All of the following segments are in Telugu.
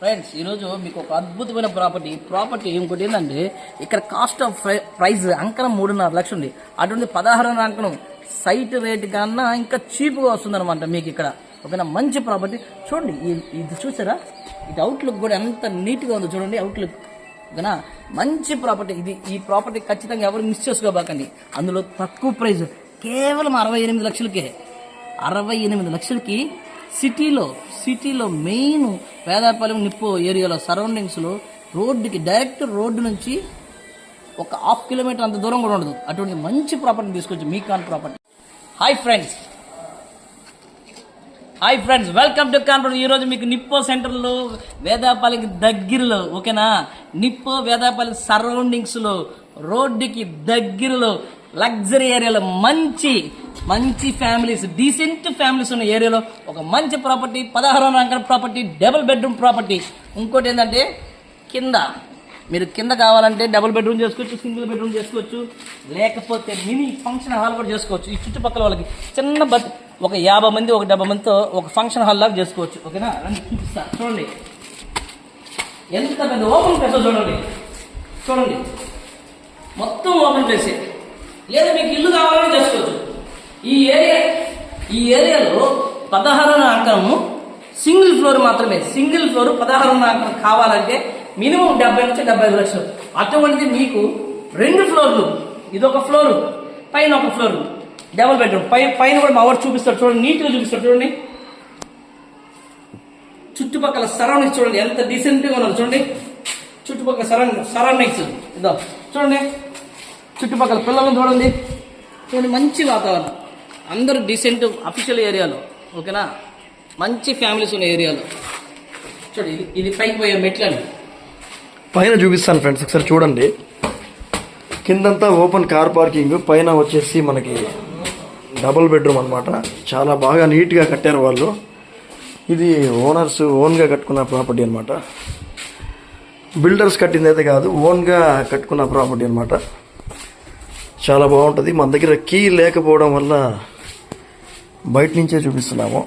ఫ్రెండ్స్ ఈరోజు మీకు ఒక అద్భుతమైన ప్రాపర్టీ ప్రాపర్టీ ఇంకోటి ఏంటంటే ఇక్కడ కాస్ట్ ఆఫ్ ప్రైస్ అంకణం మూడున్నర లక్షలు ఉంది అటువంటి పదహారున్నర అంకణం సైట్ రేట్ కన్నా ఇంకా చీప్గా వస్తుందన్నమాట మీకు ఇక్కడ. ఓకేనా? మంచి ప్రాపర్టీ చూడండి ఇది చూసారా? ఇది అవుట్లుక్ కూడా ఎంత నీట్గా ఉందో చూడండి అవుట్లుక్ ఓకేనా? మంచి ప్రాపర్టీ ఇది ఈ ప్రాపర్టీ ఖచ్చితంగా ఎవరు మిస్ చేసుకోబాకండి. అందులో తక్కువ ప్రైస్ కేవలం అరవై ఎనిమిది లక్షలకే. అరవై ఎనిమిది లక్షలకి సిటీలో సిటీలో మెయిన్ వేదాపాలెం నిప్పో ఏరియాలో సరౌండింగ్స్లో రోడ్డుకి డైరెక్ట్ రోడ్డు నుంచి ఒక హాఫ్ కిలోమీటర్ అంత దూరం కూడా ఉండదు. అటువంటి మంచి ప్రాపర్టీ తీసుకొచ్చి మీ కాన్ property hi friends hi friends welcome to Kanpur ఈ రోజు మీకు నిప్పో సెంటర్లో వేదాపాలకి దగ్గరలో ఓకేనా? నిప్పో వేదాపల్లి సరౌండింగ్స్లో రోడ్డుకి దగ్గరలో లగ్జరీ ఏరియాలో మంచి మంచి ఫ్యామిలీస్ డీసెంట్ ఫ్యామిలీస్ ఉన్న ఏరియాలో ఒక మంచి ప్రాపర్టీ పదహారు రంగం ప్రాపర్టీ డబుల్ బెడ్రూమ్ ప్రాపర్టీ. ఇంకోటి ఏంటంటే కింద. మీరు కింద కావాలంటే డబుల్ బెడ్రూమ్ చేసుకోవచ్చు సింగిల్ బెడ్రూమ్ చేసుకోవచ్చు లేకపోతే మినీ ఫంక్షన్ హాల్ కూడా చేసుకోవచ్చు. ఈ చుట్టుపక్కల వాళ్ళకి చిన్న బత్ ఒక యాభై మంది ఒక డెబ్బై మందితో ఒక ఫంక్షన్ హాల్ లాగా చేసుకోవచ్చు. ఓకేనా? చూపిస్తాను చూడండి. ఎంత పెద్ద ఓపెన్ ప్లేస్ చూడండి. చూడండి. మొత్తం ఓపెన్ ప్లేసే లేదా మీకు ఇల్లు కావాలని చేసుకోవచ్చు. ఈ ఏరియా ఈ ఏరియాలో పదహారు నాకము సింగిల్ ఫ్లోర్ మాత్రమే. సింగిల్ ఫ్లోర్ పదహారు నాకం కావాలంటే మినిమం డెబ్బై నుంచి డెబ్బై ఐదు లక్షలు. అటువంటిది మీకు రెండు ఫ్లోర్లు. ఇదొక ఫ్లోర్ పైన ఒక ఫ్లోర్. Double bedroom. పై పైన కూడా మా వాడు చూపిస్తాడు చూడండి నీట్గా చూపిస్తాడు చూడండి. చుట్టుపక్కల సరౌండింగ్స్ చూడండి ఎంత డీసెంట్గా ఉన్నారు చూడండి. చుట్టుపక్కల సరౌండింగ్ సరౌండింగ్స్. ఇదో చూడండి. చుట్టుపక్కల పిల్లలను చూడండి. చూడండి మంచి వాతావరణం. అందరూ డీసెంట్ అఫీషియల్ ఏరియాలో ఓకేనా? మంచి ఫ్యామిలీస్ ఉన్న ఏరియాలో చూడండి ఇది ఇది పైకి పోయే మెట్లండి పైన చూపిస్తాను ఫ్రెండ్స్ ఒకసారి చూడండి. కిందంతా ఓపెన్ కార్ పార్కింగ్ పైన వచ్చేసి మనకి డబుల్ బెడ్రూమ్ అనమాట చాలా బాగా నీట్గా కట్టారు వాళ్ళు. ఇది ఓనర్స్ ఓన్గా కట్టుకున్న ప్రాపర్టీ అనమాట బిల్డర్స్ కట్టింది అయితే కాదు ఓన్గా కట్టుకున్న ప్రాపర్టీ అనమాట చాలా బాగుంటుంది. మన దగ్గర కీ లేకపోవడం వల్ల బయట నుంచే చూపిస్తున్నాము.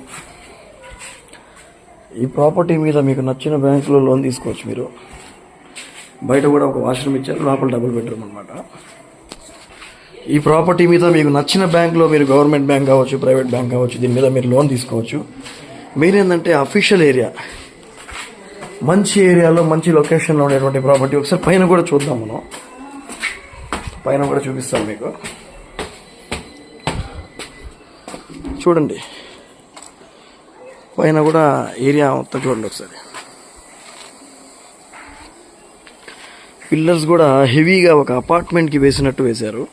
ఈ ప్రాపర్టీ మీద మీకు నచ్చిన బ్యాంకులో లోన్ తీసుకోవచ్చు మీరు. బయట కూడా ఒక వాష్రూమ్ ఇచ్చారు లోపల డబుల్ బెడ్రూమ్ అనమాట ఈ ప్రాపర్టీ మీద మీకు నచ్చిన బ్యాంకులో మీరు గవర్నమెంట్ బ్యాంక్ కావచ్చు ప్రైవేట్ బ్యాంక్ కావచ్చు దీని మీద మీరు లోన్ తీసుకోవచ్చు. మీరేంటంటే అఫీషియల్ ఏరియా మంచి ఏరియాలో మంచి లొకేషన్లో ఉండేటువంటి ప్రాపర్టీ ఒకసారి పైన కూడా చూద్దాం మనం. పైన కూడా చూపిస్తాం మీకు. చూడండి. పైన కూడా ఏరియా మొత్తం చూడండి ఒకసారి. పిల్లర్స్ కూడా హెవీగా ఒక అపార్ట్మెంట్కి వేసినట్టు వేశారు.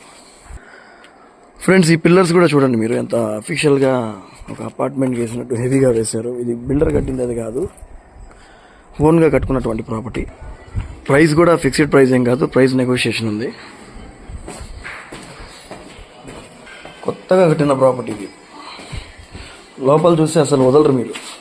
ఫ్రెండ్స్ ఈ పిల్లర్స్ కూడా చూడండి మీరు ఎంత అఫీషియల్గా ఒక అపార్ట్మెంట్కి వేసినట్టు హెవీగా వేశారు. ఇది బిల్డర్ కట్టింది అది కాదు. ఓన్గా కట్టుకున్నటువంటి ప్రాపర్టీ. ప్రైస్ కూడా ఫిక్స్డ్ ప్రైస్ ఏం కాదు ప్రైస్ నెగోషియేషన్ ఉంది. కొత్తగా కట్టిన ప్రాపర్టీ ఇది. లోపల చూసి అసలు వదలరు మీరు.